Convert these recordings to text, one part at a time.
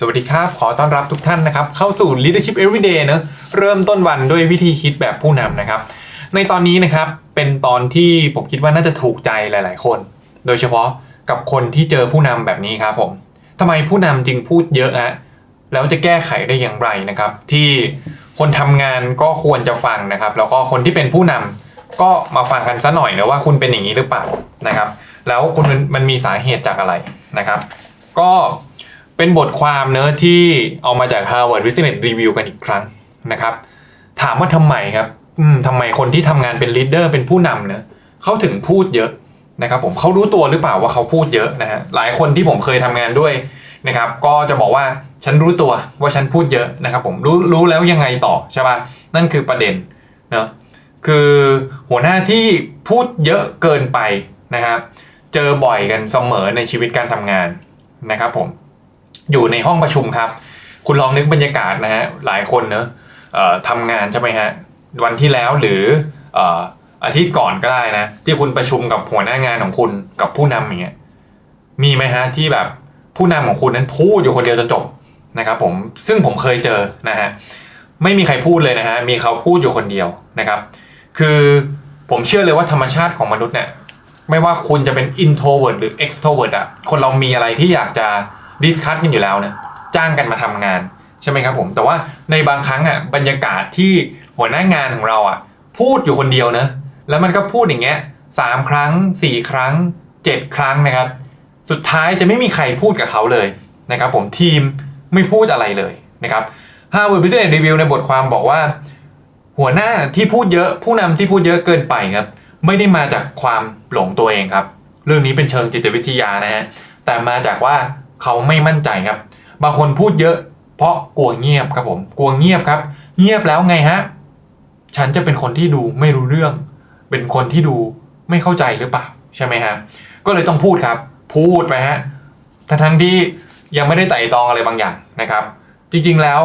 สวัสดีครับ ขอต้อนรับทุกท่านนะครับ เข้าสู่ Leadership Everyday เนอะเริ่มต้นวันด้วยวิธีคิดแบบผู้นำนะครับ ในตอนนี้นะครับ เป็นตอนที่ผมคิดว่าน่าจะถูกใจหลาย ๆ คน โดยเฉพาะกับคนที่เจอผู้นำแบบนี้ครับผมทำไมผู้นำจึงพูดเยอะฮะแล้วจะแก้ไขได้อย่างไรนะครับ ที่คนทำงานก็ควรจะฟังนะครับ แล้วก็คนที่เป็นผู้นำก็มาฟังกันซะหน่อยนะว่าคุณเป็นอย่างนี้หรือเปล่านะครับ แล้วคุณมันมีสาเหตุจากอะไรนะครับ ก็ เป็นบทความเนอะที่เอามาจาก Harvard Business Review กันอีกครั้งนะครับ ถามว่าทำไมครับอืมทำไมคนที่ทำงานเป็นลีดเดอร์เป็นผู้นำเนอะเขาถึงพูดเยอะนะครับผมเขารู้ตัวหรือเปล่าว่าเขาพูดเยอะนะฮะหลายคนที่ผมเคยทำงานด้วยนะครับก็จะบอกว่าฉันรู้ตัวว่าฉันพูดเยอะนะครับผมรู้รู้แล้วยังไงต่อใช่ปะนั่นคือประเด็นเนอะคือหัวหน้าที่พูดเยอะเกินไปนะครับเจอบ่อยกันเสมอในชีวิตการทำงานนะครับผม อยู่ในห้องประชุมครับ คุณลองนึกบรรยากาศนะฮะหลายคนเนอะทำงานใช่ไหมฮะวันที่แล้วหรือเอ่ออาทิตย์ก่อนก็ได้นะ ที่คุณประชุมกับหัวหน้างานของคุณกับผู้นำอย่างเงี้ยมีไหมฮะที่แบบผู้นำของคุณนั้นพูดอยู่คนเดียวจนจบนะครับผมซึ่งผมเคยเจอนะฮะไม่มีใครพูดเลยนะฮะมีเขาพูดอยู่คนเดียวนะครับ คือผมเชื่อเลยว่าธรรมชาติของมนุษย์เนี่ยไม่ว่าคุณจะเป็น introvert หรือ extrovert อะคนเรามีอะไรที่อยากจะ discuss กันอยู่แล้วเนี่ยจ้างกันมาทำงานใช่ไหมครับผมแต่ว่าในบางครั้งอะบรรยากาศที่หัวหน้างานของเราอะพูดอยู่คนเดียวนะแล้วมันก็พูดอย่างเงี้ยสามครั้งสี่ครั้งเจ็ดครั้งนะครับ สุดท้ายจะไม่มีใครพูดกับเขาเลยนะครับผมทีมไม่พูดอะไรเลยนะครับ Harvard Business Review ในบทความบอกว่า หัวหน้าที่พูดเยอะผู้นำที่พูดเยอะเกินไปครับไม่ได้มาจากความหลงตัวเองครับ เรื่องนี้เป็นเชิงจิตวิทยานะฮะแต่มาจากว่า เขาไม่มั่นใจครับ บางคนพูดเยอะ เพราะกลัวเงียบครับผม กลัวเงียบครับ เงียบแล้วไงฮะ ฉันจะเป็นคนที่ดูไม่รู้เรื่อง เป็นคนที่ดูไม่เข้าใจหรือเปล่าใช่ไหมฮะ ก็เลยต้องพูดครับ พูดไปฮะ ทั้งที่ยังไม่ได้ไต่ตองอะไรบางอย่างนะครับ จริงๆแล้ว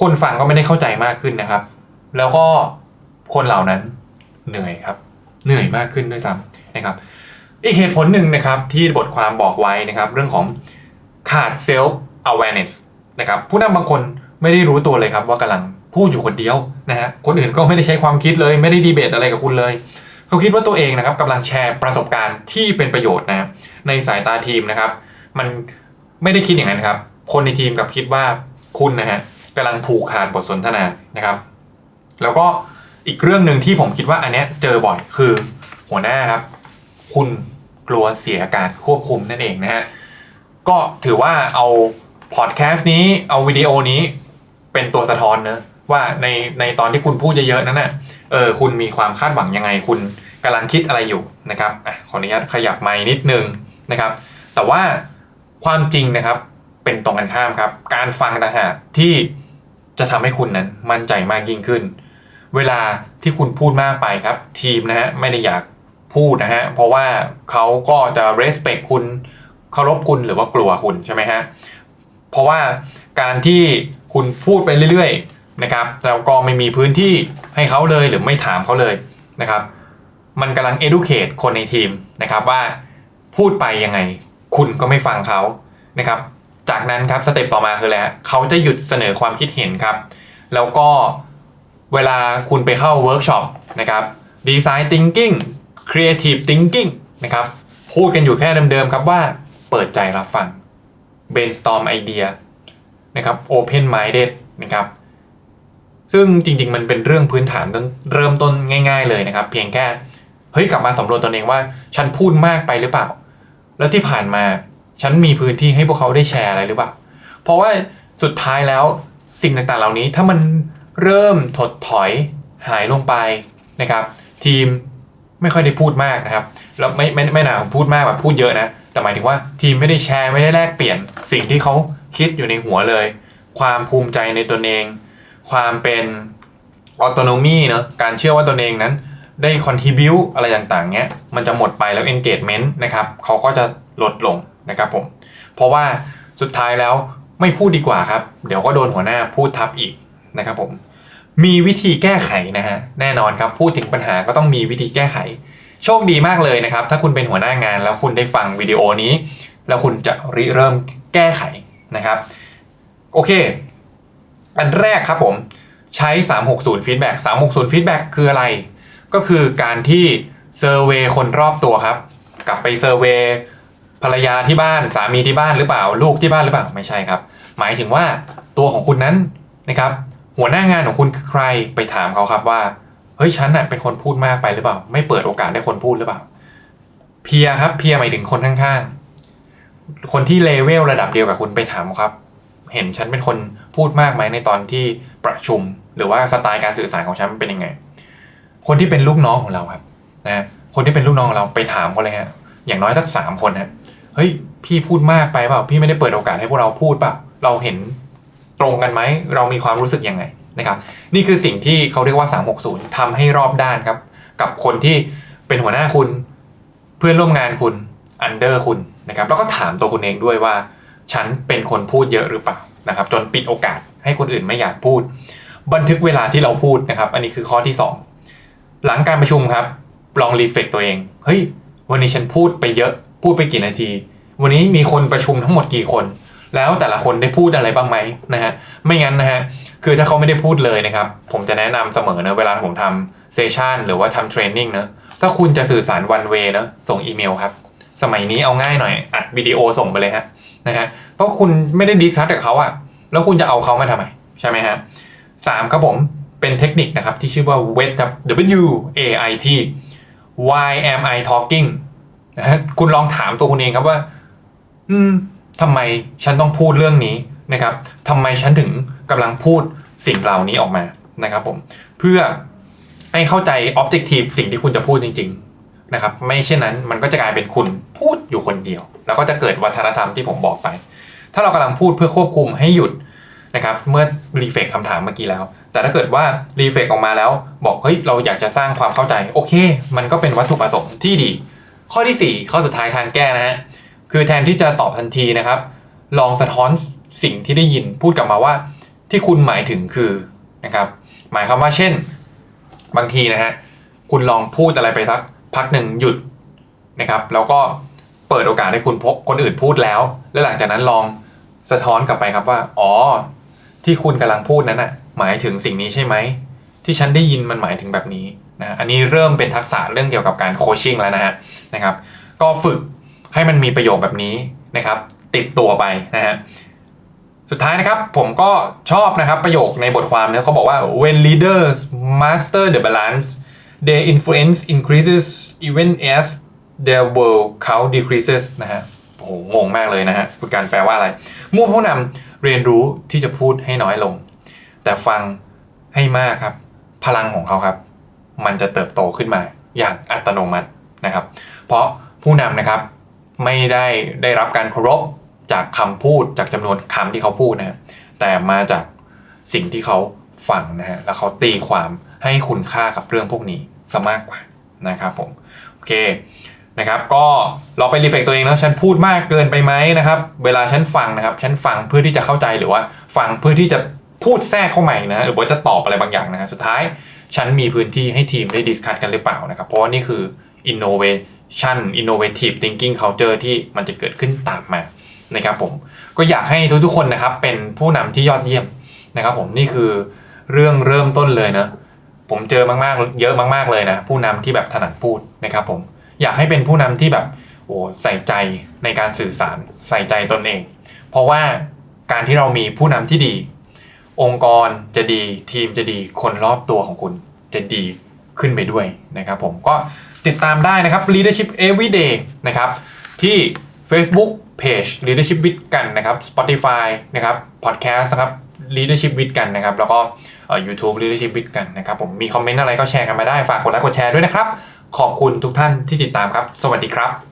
คนฟังก็ไม่ได้เข้าใจมากขึ้นนะครับ แล้วก็คนเหล่านั้นเหนื่อยครับ เหนื่อยมากขึ้นด้วยซ้ำนะครับ อีกเหตุผลหนึ่งนะครับที่บทความบอกไว้นะครับ เรื่องของ ขาด self awareness นะครับผู้นำบางคนไม่ได้รู้ตัวเลยครับว่ากำลังพูดอยู่คนเดียวนะฮะคนอื่นก็ไม่ได้ใช้ความคิดเลย ไม่ได้ดีเบตอะไรกับคุณเลย เขาคิดว่าตัวเองนะครับกำลังแชร์ประสบการณ์ที่เป็นประโยชน์นะในสายตาทีมนะครับ มันไม่ได้คิดอย่างนั้นครับ คนในทีมกับคิดว่าคุณนะฮะกำลังผูกขาดบทสนทนานะครับ แล้วก็อีกเรื่องหนึ่งที่ผมคิดว่าอันเนี้ยเจอบ่อยคือหัวหน้าครับ คุณกลัวเสียการควบคุมนั่นเองนะฮะ ก็ถือว่าเอาพอดแคสต์นี้เอาวิดีโอนี้เป็นตัวสะท้อนนะว่าในในตอนที่คุณพูดเยอะๆนั้นน่ะเออคุณมีความคาดหวังยังไง คุณกำลังคิดอะไรอยู่นะครับอะขออนุญาตขยับไม้นิดนึงนะครับ แต่ว่าความจริงนะครับเป็นตรงกันข้ามครับ การฟังต่างหากที่จะทำให้คุณนั้นมั่นใจมากยิ่งขึ้น เวลาที่คุณพูดมากไปครับ ทีมนะฮะไม่ได้อยากพูดนะฮะเพราะว่าเขาก็จะ respect คุณ เคารพคุณหรือว่ากลัวคุณใช่ไหมฮะเพราะว่าการที่คุณพูดไปเรื่อยๆนะครับแล้วก็ไม่มีพื้นที่ให้เขาเลยหรือไม่ถามเขาเลยนะครับ มันกำลัง educate คนในทีมนะครับว่าพูดไปยังไง คุณก็ไม่ฟังเขานะครับ จากนั้นครับสเต็ปต่อมาคืออะไรฮะเขาจะหยุดเสนอความคิดเห็นครับ แล้วก็เวลาคุณไปเข้าเวิร์กช็อปนะครับดีไซน์ thinking creative thinking นะครับพูดกันอยู่แค่เดิมๆครับว่า เปิดใจรับฟัง brainstorm ไอเดียนะครับ open minded นะครับ ซึ่งจริงๆ มันเป็นเรื่องพื้นฐานต้นเริ่มต้นง่าย ๆ เลยนะครับ เพียงแค่เฮ้ยกลับมาสำรวจตนเองว่าฉันพูดมากไปหรือเปล่า แล้วที่ผ่านมาฉันมีพื้นที่ให้พวกเขาได้แชร์อะไรหรือเปล่า เพราะว่าสุดท้ายแล้วสิ่งต่างๆ เหล่านี้ถ้ามันเริ่มถดถอยหายลงไปนะครับ ทีมไม่ค่อยได้พูดมากนะครับ แล้วไม่ไม่ไม่หนาพูดมากแบบพูดเยอะนะ แต่หมายถึงว่าทีมไม่ได้แชร์ไม่ได้แลกเปลี่ยนสิ่งที่เขาคิดอยู่ในหัวเลย ความภูมิใจในตนเอง ความเป็นออโตโนมีเนาะการเชื่อว่าตนเองนั้น ได้คอนทิบิวอะไรต่างๆเนี้ยมันจะหมดไปแล้ว engagement นะครับเขาก็จะลดลงนะครับผม เพราะว่าสุดท้ายแล้วไม่พูดดีกว่าครับ เดี๋ยวก็โดนหัวหน้าพูดทับอีกนะครับผม มีวิธีแก้ไขนะฮะแน่นอนครับพูดถึงปัญหาก็ต้องมีวิธีแก้ไข โชคดีมากเลยนะครับ ถ้าคุณเป็นหัวหน้างาน แล้วคุณได้ฟังวิดีโอนี้ แล้วคุณจะริเริ่มแก้ไขนะครับ โอเค อันแรกครับผมใช้ 360 feedback 360 feedback คืออะไร ก็คือการที่เซอร์เวยคนรอบตัวครับ กลับไปเซอร์เวยภรรยาที่บ้านสามีที่บ้านหรือเปล่า ลูกที่บ้านหรือเปล่าไม่ใช่ครับ หมายถึงว่าตัวของคุณนั้นนะครับ หัวหน้างานของคุณคือใครไปถามเขาครับว่า เฮ้ยฉันน่ะเป็นคนพูดมากไปหรือเปล่า ไม่เปิดโอกาสให้คนพูดหรือเปล่า เพียครับ เพียหมายถึงคนข้างๆ คนที่เลเวลระดับเดียวกับคุณไปถามครับ เห็นฉันเป็นคนพูดมากไหมในตอนที่ประชุม หรือว่าสไตล์การสื่อสารของฉันเป็นยังไง คนที่เป็นลูกน้องของเราครับนะคนที่เป็นลูกน้องของเราไปถามเขาเลยฮะอย่างน้อยสักสามคนฮะเฮ้ยพี่พูดมากไปเปล่า พี่ไม่ได้เปิดโอกาสให้พวกเราพูดเปล่า เราเห็นตรงกันไหม เรามีความรู้สึกยังไง นะครับนี่คือสิ่งที่เขาเรียกว่า 360ทำให้รอบด้านครับ กับคนที่เป็นหัวหน้าคุณ เพื่อนร่วมงานคุณอันเดอร์คุณนะครับแล้วก็ถามตัวคุณเองด้วยว่า ฉันเป็นคนพูดเยอะหรือเปล่านะครับ จนปิดโอกาสให้คนอื่นไม่อยากพูด บันทึกเวลาที่เราพูดนะครับ อันนี้คือข้อที่ 2 หลังการประชุมครับ ลองรีเฟกตัวเองเฮ้ยวันนี้ฉันพูดไปเยอะ พูดไปกี่นาที วันนี้มีคนประชุมทั้งหมดกี่คน แล้วแต่ละคนได้พูดอะไรบ้างไหมนะฮะไม่งั้นนะฮะคือถ้าเขาไม่ได้พูดเลยนะครับ ผมจะแนะนำเสมอนะเวลาผมทำเซสชันหรือว่าทำเทรนนิ่งนะถ้าคุณจะสื่อสารวันเวนะส่งอีเมลครับ สมัยนี้เอาง่ายหน่อย อัดวิดีโอส่งไปเลยฮะนะฮะเพราะคุณไม่ได้ดิสคัสกับเขาอะแล้วคุณจะเอาเขามาทำไม ใช่ไหมฮะสามครับผมเป็นเทคนิคนะครับ ที่ชื่อว่า wait W A I T Why am I talking นะฮะคุณลองถามตัวคุณเองครับว่า อืม ทำไมฉันต้องพูดเรื่องนี้นะครับทำไมฉันถึงกำลังพูดสิ่งเหล่านี้ออกมานะครับผมเพื่อให้เข้าใจ objective สิ่งที่คุณจะพูดจริง ๆนะครับ ไม่เช่นนั้นมันก็จะกลายเป็นคุณพูดอยู่คนเดียว แล้วก็จะเกิดวัฒนธรรมที่ผมบอกไป ถ้าเรากำลังพูดเพื่อควบคุมให้หยุดนะครับเมื่อรีเฟกคำถามเมื่อกี้แล้ว แต่ถ้าเกิดว่ารีเฟกออกมาแล้ว บอกเฮ้ยเราอยากจะสร้างความเข้าใจ โอเค มันก็เป็นวัตถุประสงค์ที่ดี ข้อที่ 4 ข้อสุดท้ายทางแก้นะฮะ คือแทนที่จะตอบทันทีนะครับ ลองสะท้อนสิ่งที่ได้ยินพูดกลับมาว่า ที่คุณหมายถึงคือนะครับ หมายความว่าเช่น บางทีนะฮะคุณลองพูดอะไรไปสักพักหนึ่งหยุดนะครับ แล้วก็เปิดโอกาสให้คุณพบคนอื่นพูดแล้ว แล้วหลังจากนั้นลองสะท้อนกลับไปครับว่า อ๋อ ที่คุณกำลังพูดนั้นน่ะหมายถึงสิ่งนี้ใช่ไหม ที่ฉันได้ยินมันหมายถึงแบบนี้นะอันนี้เริ่มเป็นทักษะเรื่องเกี่ยวกับการโคชชิ่งแล้วนะฮะนะครับ ก็ฝึก ให้มันมีประโยคแบบนี้นะครับ ติดตัวไปนะฮะสุดท้ายนะครับผมก็ชอบนะครับประโยคในบทความเนี่ยเขาบอกว่า when leaders master the balance their influence increases even as their world count decreases นะฮะโอ้โหงงมากเลยนะฮะคุณการแปลว่าอะไรเมื่อผู้นำเรียนรู้ที่จะพูดให้น้อยลง แต่ฟังให้มากครับ พลังของเขาครับ มันจะเติบโตขึ้นมาอย่างอัตโนมัตินะครับ เพราะผู้นำนะครับ ไม่ได้ได้รับการเคารพจากคำพูดจากจำนวนคำที่เขาพูดนะฮะแต่มาจากสิ่งที่เขาฟังนะฮะแล้วเขาตีความให้คุณค่ากับเรื่องพวกนี้ซะมากกว่านะครับผมโอเคนะครับก็เราไปรีเฟกตัวเองนะฉันพูดมากเกินไปไหมนะครับ เวลาฉันฟังนะครับ ฉันฟังเพื่อที่จะเข้าใจหรือว่าฟังเพื่อที่จะพูดแทรกเข้ามาอีกนะหรือว่าจะตอบอะไรบางอย่างนะฮะสุดท้ายฉันมีพื้นที่ให้ทีมได้ดิสคัทกันหรือเปล่านะครับ เพราะว่านี่คือ innovation innovative thinking culture ที่มันจะเกิดขึ้นตามมานะครับผมก็อยากให้ทุกๆคนนะครับเป็นผู้นำที่ยอดเยี่ยมนะครับผมนี่คือเรื่องเริ่มต้นเลยนะผมเจอมากๆ เยอะมากๆเลยนะผู้นำที่แบบถนัดพูดนะครับผมอยากให้เป็นผู้นำที่แบบโอ้ใส่ใจในการสื่อสารใส่ใจตนเอง เพราะว่าการที่เรามีผู้นำที่ดี องค์กรจะดีทีมจะดีคนรอบตัวของคุณจะดีขึ้นไปด้วยนะครับผมก็ ติดตามได้นะครับ leadership everyday นะครับที่ Facebook Page leadership with กันนะครับ Spotify นะครับ podcast นะครับ leadership with กันนะครับ แล้วก็ YouTube leadership with กันนะครับผมมีคอมเมนต์อะไรก็แชร์กันมาได้ ฝากกดไลค์กดแชร์ด้วยนะครับ ขอบคุณทุกท่านที่ติดตามครับ สวัสดีครับ